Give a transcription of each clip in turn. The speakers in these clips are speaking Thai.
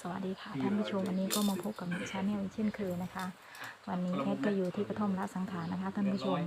สวัสดีค่ะท่านผู้ชมวันนี้ก็มาพบกับชาแนลเช่นเคยนะคะ วันนี้แอดก็อยู่ที่กระท่อมละสังขารนะคะท่านผู้ชม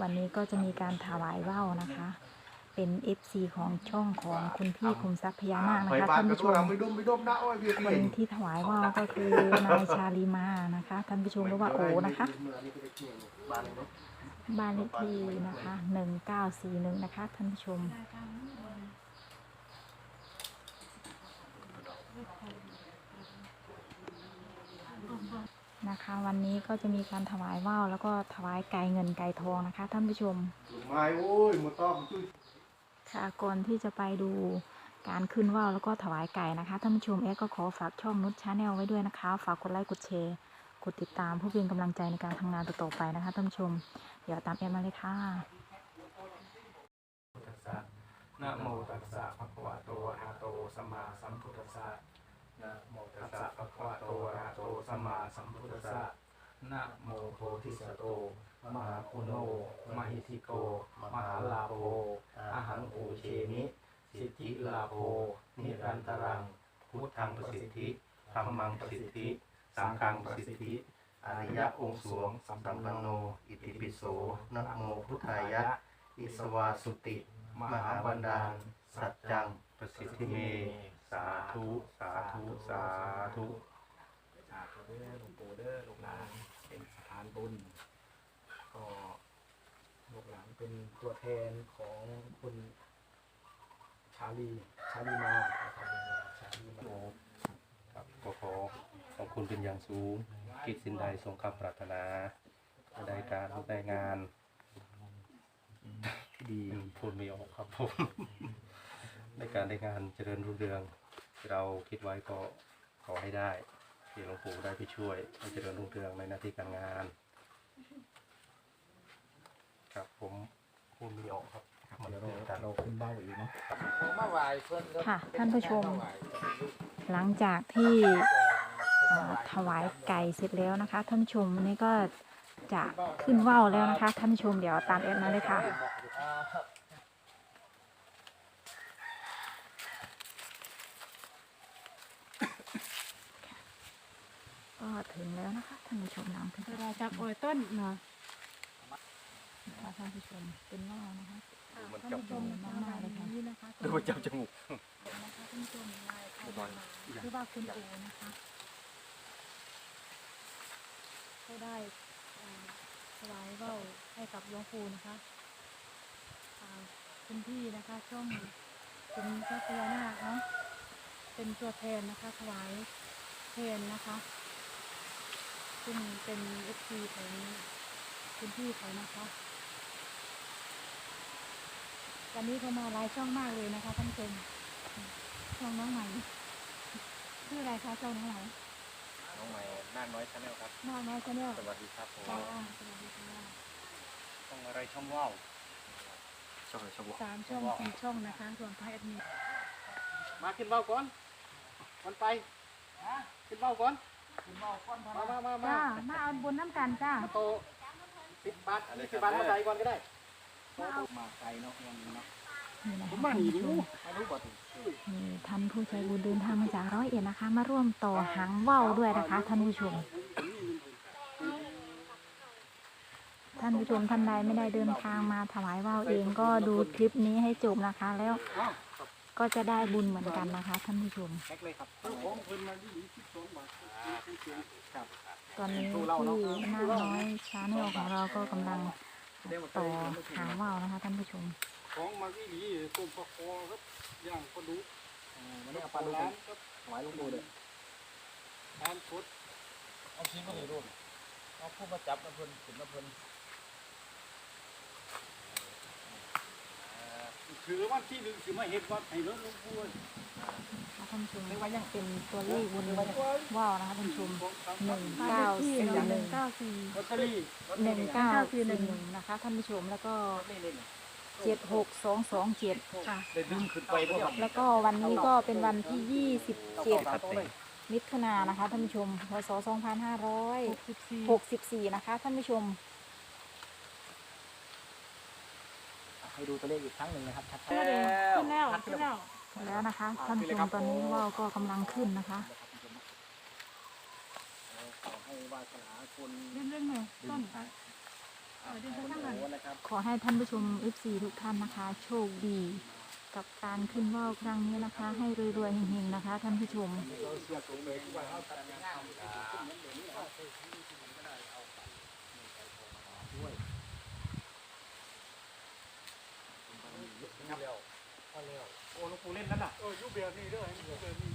วันนี้ก็จะมีการถวายว่าวนะคะ เป็น FC ของช่องของคุณพี่คุมทรัพย์พญานาคนะคะท่านผู้ชมไม่ดมไม่ดมนะโอ้ยพี่คนที่ถวายว่าวก็คือนายชาลีมานะคะท่านผู้ชมหรือว่าโอนะคะบ้านเลขที่นะคะหนึ่งเก้าสี่หนึ่งนะคะท่านผู้ชม นะคะ วันนี้ก็จะมีการถวายว่าวแล้วก็ถวายไก่เงินไก่ทองนะคะ ท่านผู้ชมไม่โอ้ยหมดต้องจุ้ยค่ะก่อนที่จะไปดูการขึ้นว่าวแล้วก็ถวายไก่นะคะท่านผู้ชมเอ๊ก็ขอฝากช่องนุชชาแนลไว้ด้วยนะคะ ฝากกดไลค์กดแชร์กดติดตามเพื่อเป็นกำลังใจในการทำงานต่อๆไปนะคะท่านผู้ชม เดี๋ยวตามแอดมาเลยค่ะตัสสะนะโมตัสสะภะคะวะโตอะระหะโตสัมมาสัมพุทธัสสะ นะโมตัสสะภะคะวะโตอะระหะโตสัมมาสัมพุทธัสสะนะโมโพธิสัตโต มหาปุโญมหิทิโก มหาลาโภอาหังปูเชมิสิทธิลาโภนิรันตรัง พุทธังประสิทธิธรรมังประสิทธิ สังฆังประสิทธิอริยะองค์สวงสัมปันโน อิติปิโสนะโมพุทธายะ อิสวาสุติ มหาบันดาล สัจจัง ประสิทธิเม สาธุ สาธุ สาธุสาธุเด้อหลวงปู่เด้อลูกหลานเป็นสถานบุญ ก็ลูกหลานเป็นตัวแทนของคุณชาลีชาลีมาชาลีมาครับก็ขอขอบคุณเป็นอย่างสูง กิจสินใดทรงคำปรารถนาได้การได้งานที่ดีพูดไม่ออกครับผมได้การได้งานเจริญรุ่งเรือง ที่เราคิดไว้ก็ขอให้ได้ ที่หลวงปู่ได้ไปช่วยให้เจริญรุ่งเรืองในหน้าที่การงาน ครับผมพูดไม่ออกครับมันเดี๋ยวเรื่องการเราขึ้นเบ้าอีกเนาะค่ะ ท่านผู้ชม หลังจากที่เอ่อถวายไก่เสร็จแล้วนะคะ ท่านผู้ชมวันนี้ก็จะขึ้นว่าวแล้วนะคะ ท่านผู้ชมเดี๋ยวตามแอดมาเลยค่ะ ก็ถึงแล้วนะคะ ท่านผู้ชมน้ำถึงเราจากอ้อยต้นเนาะนะคะท่านผู้ชมเป็นว่าวนะคะมันท่านจับผู้ชมมากๆเลยค่ะนี้นะคะหรือว่าจับจมูกนะคะท่านผู้ชมลายไทยมาคือว่าคุณโอนะคะเขาได้เอ่อถวายว่าวให้กับหลวงปู่นะคะอ่าคุณพี่นะคะช่องเป็นพระพญานาคเนาะเป็นตัวแทนนะคะถวายแทนนะคะ ซึ่งเป็นเอฟซีของคุณพี่เขานะคะ วันนี้เขามาหลายช่องมากเลยนะคะท่านผู้ชมช่องน้องใหม่ชื่ออะไรคะช่องน้องใหม่น้องใหม่นาคน้อยชาแนลครับน้าน้อยชาแนลสวัสดีครับผมจ้าสวัสดีค่ะช่องอะไรช่องว่าวช่องอะไรช่องว่าวสามช่องสี่ช่องนะคะส่วนพระแอดมินมาขึ้นเบ้าก่อนมันไปขึ้นเบ้าก่อน มามามามาจ้ามาเอาบุญน้ำกันจ้าโตสิบบาทสิบบาทมาใส่ก่อนก็ได้มาไกลเนาะวันนี้เนาะนี่นะคะผมมาท่านหนีผู้ชดูมมาดูบ่ถึงมีท่านผู้ใจบุญเดินทางมาจากร้อยเอ็ดนะคะ มาร่วมต่อหางว่าวด้วยนะคะ ท่านผู้ชม ท่านผู้ชมท่านใดไม่ได้เดินทางมาถวายว่าวเองก็ดูคลิปนี้ให้จบนะคะ แล้วก็จะได้บุญเหมือนกันนะคะ ท่านผู้ชม ตอนนี้ที่หน้าน้อยชาแนลของเราก็กำลังต่อหางว่าวนะคะท่านผู้ชมของมาที่นี่ต้มปลาคอครับย่างปลาดุกวันนี้เอาปลาลูกร้านครับถวายหลวงปู่เลยทานสดเอาชิ้นมาเลยดูเอาผู้มาจับมาเพิ่นขึ้นมาเพิ่นถือวันที่หนึ่งถือมาเห็ดวัดให้รถหลวงปู่ ท่านผู้ชมไม่ว่ายังเป็นตัวเลขบนว่าวนะคะท่านผู้ชมของทางหนึ่งบ้านเก้าเลขที่สี่หนึ่งหนึ่งเก้าสี่ลอตเตอรี่หนึ่งเก้าสี่หนึ่งนะคะท่านผู้ชมแล้วก็นี่นี่นี่เจ็ดหกสองสองเจ็ดค่ะ ได้ดึงขึ้นไปบ่ครับแล้วก็วันนี้ก็เป็นวันที่ยี่สิบเจ็ดครับเลยมิถุนายนนะคะท่านผู้ชมพศสองพันห้าร้อยหกสิบสี่หกสิบสี่นะคะท่านผู้ชม ให้ดูตัวเลขอีกครั้งหนึ่งนะครับชัดขึ้นแล้วขึ้นแล้วขึ้นแล้ว แล้วนะคะท่านผู้ชมตอนนี้ว่าวก็กำลังขึ้นนะคะเล่นเรื่องหน่อยต้นค่ะเออเดี๋ยวข้างหลังขอให้ท่านผู้ชม FC ทุกท่านนะคะ โชคดี กับการขึ้นว่าวครั้งนี้นะคะ ให้รวยๆเฮงๆนะคะ ท่านผู้ชม โอ้หลวงปู่เล่นนั่นน่ะ เออยูเบียร์นี่ด้อยูเบียร์นี่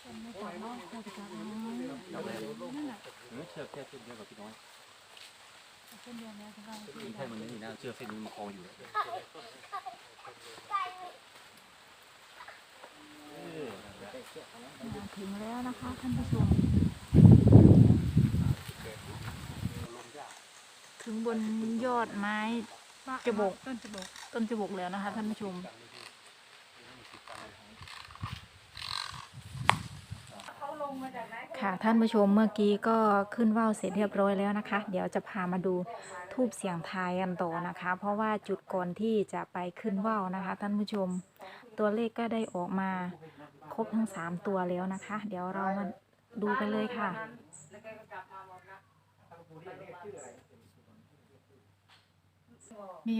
เป็นไม่ต่อนาะโคตรจับนั่นแหละเชือกแค่เส้นเดียวกับพี่น้อยเส้นเดียวแล้วสบายมีแค่มันนี่นะเชือกเส้นนี้มันคออยู่มาถึงแล้วนะคะท่านผู้ชมถึงบนยอดไม้ จะบกต้นจะบกต้นจบกแล้วนะคะท่านผู้ชม ค่ะท่านผู้ชมเมื่อกี้ก็ขึ้นว่าวเสร็จเรียบร้อยแล้วนะคะ เดี๋ยวจะพามาดูทูบเสียงทายกันต่อนะคะ เพราะว่าจุดก่อนที่จะไปขึ้นว่าวนะคะ ท่านผู้ชม ตัวเลขก็ได้ออกมาครบทั้ง 3 ตัวแล้วนะคะ เดี๋ยวเรามาดูกันเลยค่ะ มี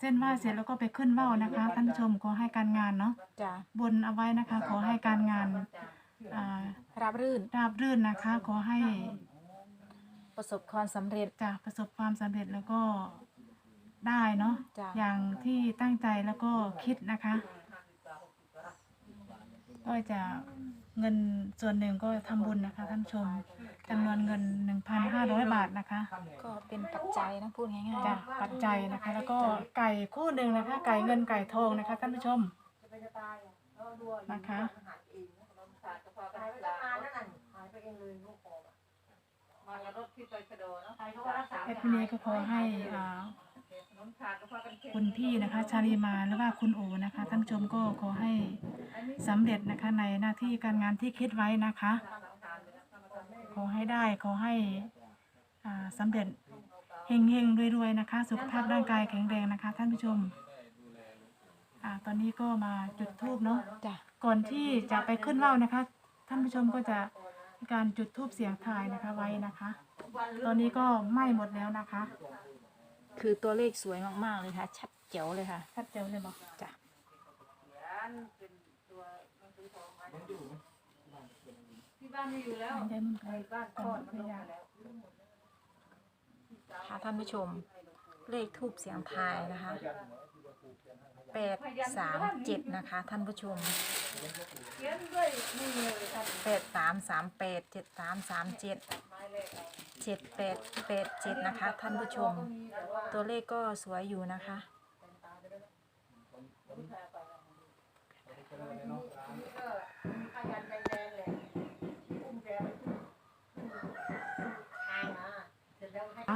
เส้นไหว้เสร็จแล้วก็ไปขึ้นว่าวนะคะท่านผู้ชมขอให้การงานเนาะจ้ะบนเอาไว้นะคะ ขอให้การงานอ่ารับรื่นราบรื่นนะคะ ขอให้ประสบความสำเร็จ จะประสบความสำเร็จแล้วก็ได้เนาะจ้ะ อย่างที่ตั้งใจแล้วก็คิดนะคะ ก็จะเงินส่วนหนึ่งก็ทำบุญนะคะท่านผู้ชมจำนวนเงิน 1,500 บาทนะคะก็เป็นปัจจัยนะพูดง่ายจากปัจจัยนะคะ แล้วก็ไก่คู่หนึ่งนะคะ ไก่เงินไก่ทองนะคะท่านผู้ชมนะคะ แอดมินีก็ขอให้อ่า คุณพี่นะคะชาลีมาหรือว่าคุณโอนะคะท่านผู้ชมก็ขอให้สำเร็จนะคะในหน้าที่การงานที่คิดไว้นะคะ ขอให้ได้ขอให้อ่าสำเร็จเฮงเฮงๆรวยๆนะคะ สุขภาพร่างกายแข็งแรงนะคะ ท่านผู้ชมอ่าตอนนี้ก็มาจุดธูปเนาะๆจ้ะก่อนที่จะไปขึ้นว่าวนะคะ ท่านผู้ชมก็จะมีการจุดธูปเสียงทายนะคะไว้นะคะ ตอนนี้ก็ไหม้หมดแล้วนะคะ คือตัวเลขสวยมากๆเลยค่ะ ชัดเจ๋วเลยค่ะ ชัดเจนเลยบอกจ้ะที่บ้านไม่อยู่แล้วได้มึงไปบ้านก่อนไม่อยากค่ะท่านผู้ชม เลขทูบเสียงทายนะคะ แปดสามเจ็ดนะคะ ท่านผู้ชมแปดสามสามแปดเจ็ดสามสามเจ็ดเจ็ดแปดแปดเจ็ดนะคะ ท่านผู้ชม ตัวเลขก็สวยอยู่นะคะ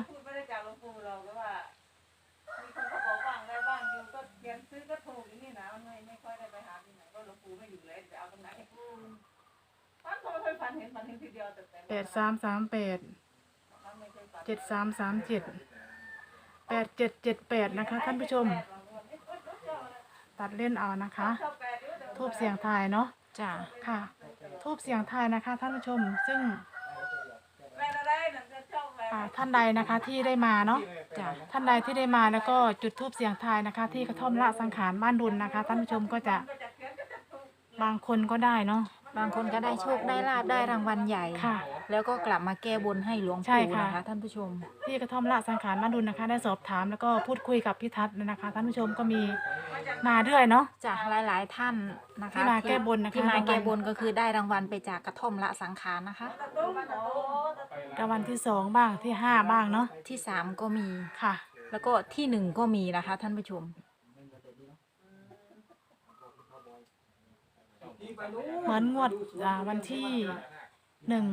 พูด เคยฟันเห็นฟันเห็นทีเดียวแต่แต่แปดสามสามแปดมันไม่เคยฟันเจ็ดสามสามเจ็ดแปดเจ็ดเจ็ดแปดนะคะท่านผู้ชม ตัดเล่นเอานะคะชอบแปดด้วยแต่ทูบเสียงทายเนาะจ้ะค่ะทูบเสียงทายนะคะท่านผู้ชมซึ่งแปดอะไรนั่นจะชอบแปดอ่าท่านใดนะคะที่ได้มาเนาะจ้ะท่านใดที่ได้มาแล้วก็จุดทูบเสียงทายนะคะ ที่กระท่อมละสังขารบ้านดุลนะคะ ท่านผู้ชมก็จะก็จะเขียนก็จะถูกบางคนก็ได้เนาะ บางคนก็ได้โชคได้ลาบได้รางวัลใหญ่ ค่ะ แล้วก็กลับมาแก้บนให้หลวงใช่ปู่ค่ะ นะคะ ท่านผู้ชม ที่กระท่อมละสังขารบ้านดุลนะคะ ได้สอบถามแล้วก็พูดคุยกับพี่ทัศน์นะคะ ท่านผู้ชมก็มีมาด้วยเนาะ จากหลายๆท่านนะคะที่มาแก้บนนะคะที่มารางวัล แก้บนก็คือได้รางวัลไปจากกระท่อมละสังขารนะคะตะตุ้มโอ้รางวัลที่สองบ้างที่ห้าบ้างเนาะที่สามก็มี ค่ะ แล้วก็ที่หนึ่งก็มีนะคะ ท่านผู้ชม เหมือนงวดอ่าวันที่หนึ่ง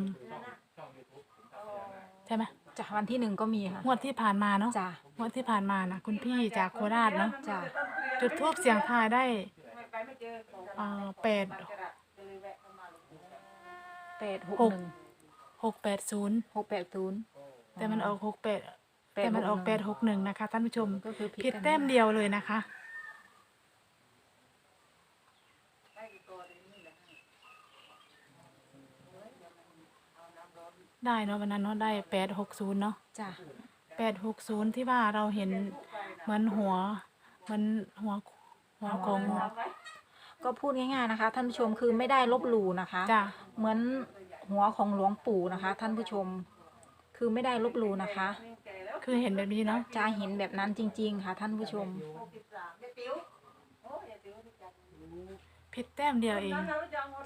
ใช่ไหมจากวันที่หนึ่งก็มีค่ะงวดที่ผ่านมาเนาะจ้ะงวดที่ผ่านมานะคุณพี่จากโคราชเนาะจ้ะจุดทูบเสียงทายได้ไม่ไปไม่เจอของอ่าแปดกระดาษก็เลยแวะเข้ามาหลวงปู่แปดหกหกหนึ่งหกแปดศูนย์หกแปดศูนย์แต่มันออกหกแปดแต่มันออกแปดหกหนึ่งนะคะท่านผู้ชมก็คือผิดแต้มเดียวเลยนะคะ ได้เนาะวันนั้นเนาะได้แปดหกศูนย์เนาะจ้ะแปดหกศูนย์ที่ว่าเราเห็นเหมือนหัวเหมือนหัวหัวของก็พูดง่ายๆนะคะ ท่านผู้ชมคือไม่ได้ลบหลู่นะคะ จ้ะเหมือนหัวของหลวงปู่นะคะ ท่านผู้ชม คือไม่ได้ลบหลู่นะคะ คือเห็นแบบนี้เนาะจะเห็นแบบนั้นจริง ๆ ค่ะ ท่านผู้ชม ผิดแต้มเดียวเอง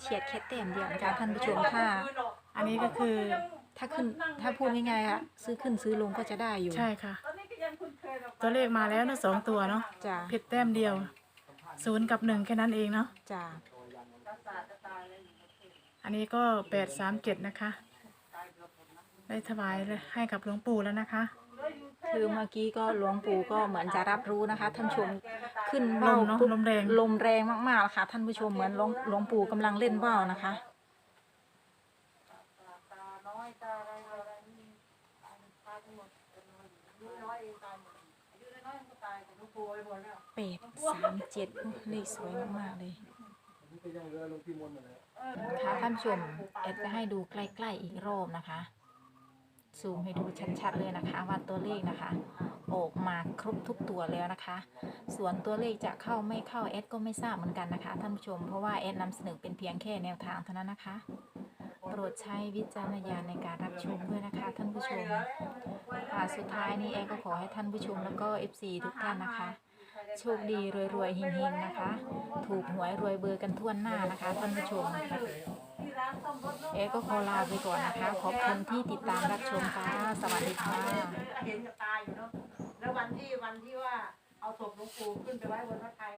เฉียดแค่แต้มเดียวนะคะท่านผู้ชมถ้าอันนี้ก็คือ ถ้าขึ้นถ้าพูดง่ายๆค่ะซื้อขึ้นซื้อลงก็จะได้อยู่ใช่ค่ะ ตัวเลขมาแล้วนะสองตัวเนาะจ้ะผิดแต้มเดียวศูนย์กับหนึ่งแค่นั้นเองเนาะจ้ะอันนี้ก็แปดสามเจ็ดนะคะ ได้ถวายให้กับหลวงปู่แล้วนะคะ คือเมื่อกี้ก็หลวงปู่ก็เหมือนจะรับรู้นะคะ ท่านผู้ชมขึ้นลเบ้ามเนาะปุ๊บลมแรง ลมแรงมากๆค่ะ ท่านผู้ชมเหมือนหลวงหลวงปู่กำลังเล่นว่าวนะคะ ตาน้อยตาอะไรอะไรนี่ตายตายหมดอายุน้อยเองตายหมดอายุน้อยๆก็ตาย แปดสามเจ็ดเลขสวยมากๆเลยนี่ก็ยังเรือลงที่มนต์นั่นแหละค่ะท่านผู้ชมแอดจะให้ดูใกล้ ๆอีกรอบนะคะ ซูมให้ดูชัดๆเลยนะคะว่าตัวเลขนะคะ ออกมาครบทุกตัวแล้วนะคะ ส่วนตัวเลขจะเข้าไม่เข้าแอดก็ไม่ทราบเหมือนกันนะคะท่านผู้ชมเพราะว่าแอดนำเสนอเป็นเพียงแค่แนวทางเท่านั้นนะคะ โปรดใช้วิจารณญาณในการรับชมด้วย ท่านผู้ชมค่ะสุดท้ายนี้แอดก็ขอให้ท่านผู้ชมแล้วก็ FC ทุกท่านนะคะ โชคดีรวยๆเฮงๆนะคะ ถูกหวยรวยเบอร์กันทั่วหน้านะคะ ท่านผู้ชมที่ร้านซ่อรถเนาะเอก็ขอลาไปก่อนนะคะ ขอบคุณที่ติดตามรับชมค่ะ สวัสดีค่ะเห็นกับตาอยู่เนาะแล้ววันที่วันที่ว่าเอาศพหลวงปู่ขึ้นไปไว้บนพระไทย